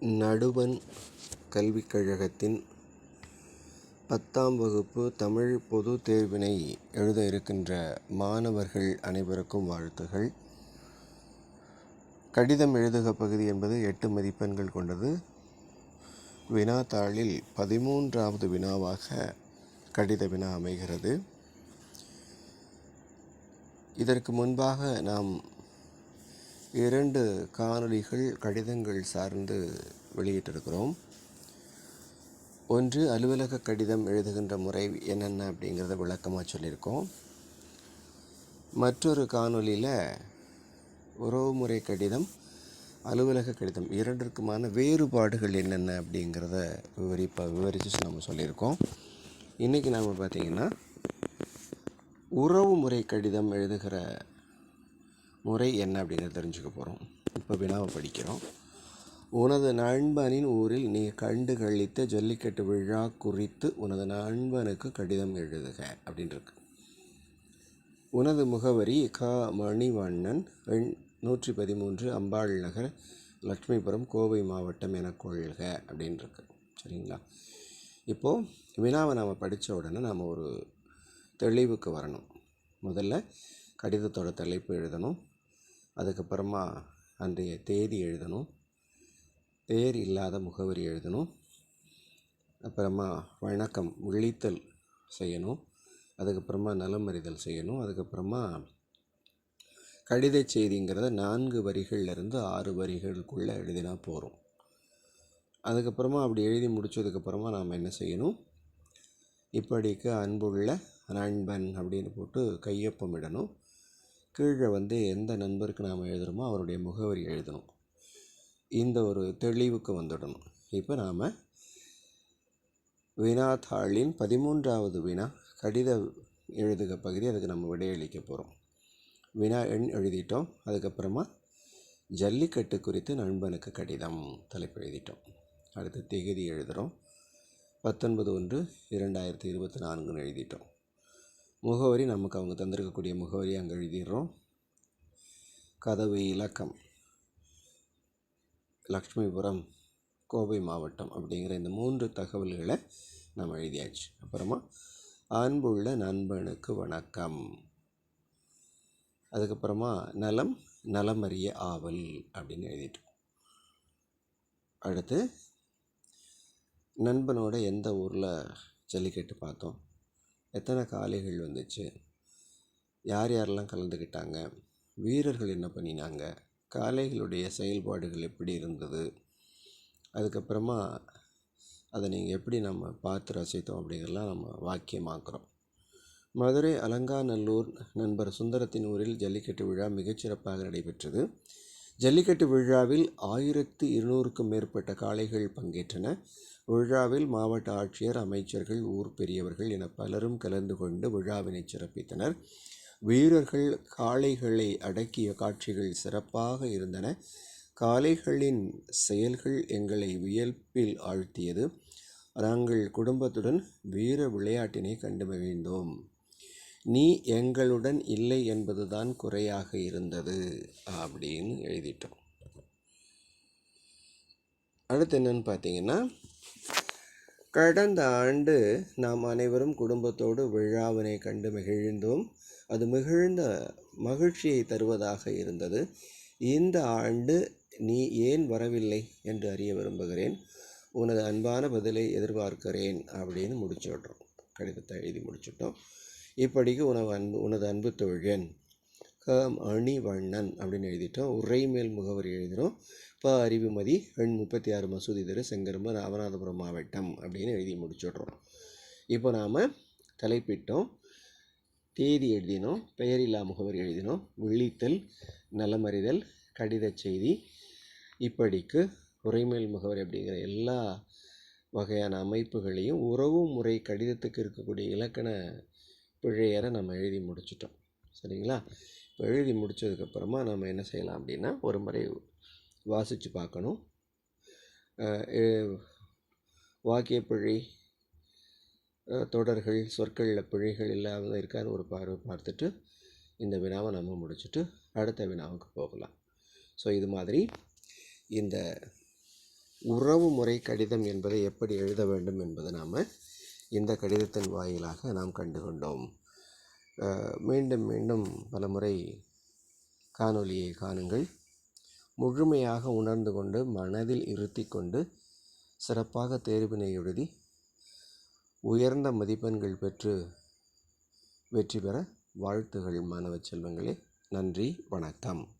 நடுவண் கல்விக் கழகத்தின் பத்தாம் வகுப்பு தமிழ் பொதுத் தேர்வினை எழுத இருக்கின்ற மாணவர்கள் அனைவருக்கும் வாழ்த்துகள். கடிதம் எழுதுக பகுதி என்பது எட்டு மதிப்பெண்கள் கொண்டது. வினாத்தாளில் பதிமூன்றாவது வினாவாக கடித வினா அமைகிறது. இதற்கு முன்பாக நாம் இரண்டு காணொளிகள் கடிதங்கள் சார்ந்து வெளியிட்டிருக்கிறோம். ஒன்று அலுவலக கடிதம் எழுதுகின்ற முறை என்னென்ன அப்படிங்கிறத விளக்கமாக சொல்லியிருக்கோம். மற்றொரு காணொளியில் உறவுமுறை கடிதம் அலுவலக கடிதம் இரண்டிற்குமான வேறுபாடுகள் என்னென்ன அப்படிங்கிறத விவரிப்ப விவரித்து நம்ம சொல்லியிருக்கோம். இன்றைக்கி நாம் பார்த்திங்கன்னா உறவுமுறை கடிதம் எழுதுகிற முறை என்ன அப்படின்னு தெரிஞ்சுக்க போகிறோம் இப்போ வினாவை படிக்கிறோம் உனது நண்பனின் ஊரில் நீ கண்டு கழித்த ஜல்லிக்கட்டு விழா குறித்து உனது நண்பனுக்கு கடிதம் எழுதுக அப்படின்ருக்கு. உனது முகவரி க. மணிவண்ணன் எண் நூற்றி பதிமூன்று அம்பாள் நகர் லட்சுமிபுரம் கோவை மாவட்டம் என கொள்க அப்படின்ருக்கு. சரிங்களா? இப்போது வினாவை நாம் படித்த உடனே நாம் ஒரு தெளிவுக்கு வரணும். முதல்ல கடிதத்தோட தலைப்பு எழுதணும். அதுக்கப்புறமா அன்றைய தேதி எழுதணும். பேர் இல்லாத முகவரி எழுதணும். அப்புறமா வணக்கம் விழித்தல் செய்யணும். அதுக்கப்புறமா நலமறிதல் செய்யணும். அதுக்கப்புறமா கடித செய்திங்கிறத நான்கு வரிகள்லேருந்து ஆறு வரிகளுக்குள்ளே எழுதினா போகிறோம் அதுக்கப்புறமா அப்படி எழுதி முடித்ததுக்கப்புறமா நாம் என்ன செய்யணும்? இப்படிக்கு அன்புள்ள நண்பன் அப்படின்னு போட்டு கையொப்பம் இடணும் கீழே வந்து எந்த நண்பருக்கு நாம் எழுதுகிறோமோ அவருடைய முகவரி எழுதணும். இந்த ஒரு தெளிவுக்கு வந்துடணும். இப்போ நாம் வினாத்தாளின் பதிமூன்றாவது வினா கடித எழுதுக பகுதி அதுக்கு நம்ம விடையளிக்க போகிறோம் வினா எண் எழுதிட்டோம். அதுக்கப்புறமா ஜல்லிக்கட்டு குறித்து நண்பனுக்கு கடிதம் தலைப்பு எழுதிட்டோம். அடுத்து திகதி எழுதுகிறோம் பத்தொன்பது ஒன்று இரண்டாயிரத்தி இருபத்தி நான்குன்னு எழுதிட்டோம். முகவரி நமக்கு அவங்க தந்திருக்கக்கூடிய முகவரி அங்கே எழுதிடுறோம். கதவு இலக்கம். லக்ஷ்மிபுரம் கோவை மாவட்டம் அப்படிங்கிற இந்த மூன்று தகவல்களை நம்ம எழுதியாச்சு. அப்புறமா அன்புள்ள நண்பனுக்கு வணக்கம். அதுக்கப்புறமா நலம் நலமறிய ஆவல் அப்படின்னு எழுதிட்டோம் அடுத்து நண்பனோட எந்த ஊரில் ஜல்லிக்கட்டு பார்த்தோம்? எத்தனை காளைகள் வந்துச்சு? யார் யாரெல்லாம் கலந்துக்கிட்டாங்க? வீரர்கள் என்ன பண்ணினாங்க? காளைகளுடைய செயல்பாடுகள் எப்படி இருந்தது? அதுக்கப்புறமா அதை நீங்கள் எப்படி நம்ம பார்த்து ரசித்தோம் அப்படிங்கிறலாம் நம்ம வாக்கியமாக்குறோம். மதுரை அலங்காநல்லூர் நண்பர் சுந்தரத்தின் ஊரில் ஜல்லிக்கட்டு விழா மிகச்சிறப்பாக நடைபெற்றது. ஜல்லிக்கட்டு விழாவில் ஆயிரத்து இருநூறுக்கும் மேற்பட்ட காளைகள் பங்கேற்றன. விழாவில் மாவட்ட ஆட்சியர் அமைச்சர்கள் ஊர் பெரியவர்கள் என பலரும் கலந்து கொண்டு விழாவினை சிறப்பித்தனர். வீரர்கள் காளைகளை அடக்கிய காட்சிகள் சிறப்பாக இருந்தன. காளைகளின் செயல்கள் எங்களை வியல்பில் ஆழ்த்தியது. நாங்கள் குடும்பத்துடன் வீர விளையாட்டினை கண்டு மகிழ்ந்தோம் நீ எங்களுடன் இல்லை என்பதுதான் குறையாக இருந்தது அப்படின்னு எழுதிட்டோம். அடுத்து என்னன்னு பார்த்தீங்கன்னா கடந்த ஆண்டு நாம் அனைவரும் குடும்பத்தோடு விழாவினை கண்டு மகிழ்ந்தோம். அது மிகுந்த மகிழ்ச்சியை தருவதாக இருந்தது. இந்த ஆண்டு நீ ஏன் வரவில்லை என்று அறிய விரும்புகிறேன். உனது அன்பான பதிலை எதிர்பார்க்கிறேன் அப்படின்னு முடிச்சு விட்றோம் கடிதத்தை எழுதி முடிச்சுட்டோம். இப்படிக்கு உனது அன்பு உனது அன்பு தொழிலன் க அணிவண்ணன் அப்படின்னு எழுதிட்டோம். உரைமேல் முகவரி எழுதினோம் ப அறிவுமதி எண் முப்பத்தி ஆறு மசூதி தெரு செங்கரும்பு ராமநாதபுரம் மாவட்டம் அப்படின்னு எழுதி முடிச்சுடுறோம். இப்போ நாம் தலைப்பிட்டோம். தேதி எழுதினோம் பெயரில்லா முகவரி எழுதினோம். விழித்தல் நலமறிதல் கடித செய்தி. இப்படிக்கு உரைமேல் முகவரி அப்படிங்கிற எல்லா வகையான அமைப்புகளையும் உறவு முறை கடிதத்துக்கு இருக்கக்கூடிய இலக்கண பிழையரை நம்ம எழுதி முடிச்சிட்டோம். சரிங்களா? இப்போ எழுதி முடித்ததுக்கப்புறமா நம்ம என்ன செய்யலாம் அப்படின்னா ஒரு முறை வாசித்து பார்க்கணும். வாக்கிய பிழை தொடர்கள் சொற்களில் பிழைகள் இல்லாத இருக்காது. ஒரு பார்வை பார்த்துட்டு இந்த வினாவை நம்ம முடிச்சுட்டு அடுத்த வினாவுக்கு போகலாம். ஸோ இது மாதிரி இந்த உறவு முறை கடிதம் என்பதை எப்படி எழுத வேண்டும் என்பதை நாம் இந்த கடிதத்தின் வாயிலாக நாம் கண்டு கொண்டோம் மீண்டும் மீண்டும் பலமுறை காணொளியை காணுங்கள். முழுமையாக உணர்ந்து கொண்டு மனதில் இருத்தி கொண்டு சிறப்பாக தேர்வினை எழுதி உயர்ந்த மதிப்பெண்கள் பெற்று வெற்றி பெற வாழ்த்துகள் மாணவ செல்வங்களே. நன்றி வணக்கம்.